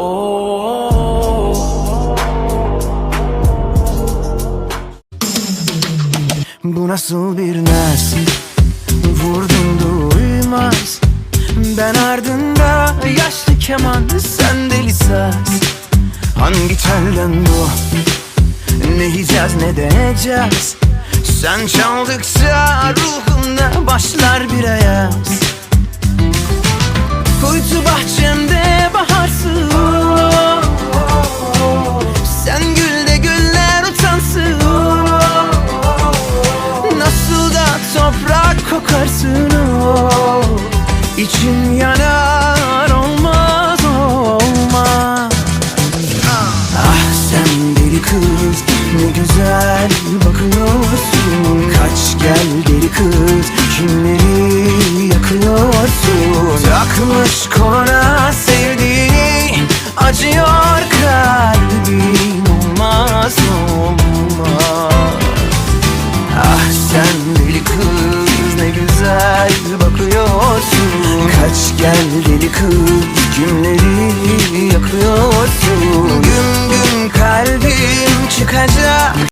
oh. Bu nasıl bir naz? Vurdum duymaz. Ben ardında yaşlı keman Sen deli saz. Hangi telden bu? Ne yiyeceğiz ne deneyeceğiz Sen çaldıkça ruhumda başlar bir ayaz. Kuytu bahçemde baharsın yanar olmaz olmaz. Ah sen deli kız ne güzel bakıyorsun. Kaç gel deli kız kimleri yakıyorsun? Takmış koluna sevdiğini acıyor kalbim olmaz olmaz. Ah sen deli kız gel deli kız kimleri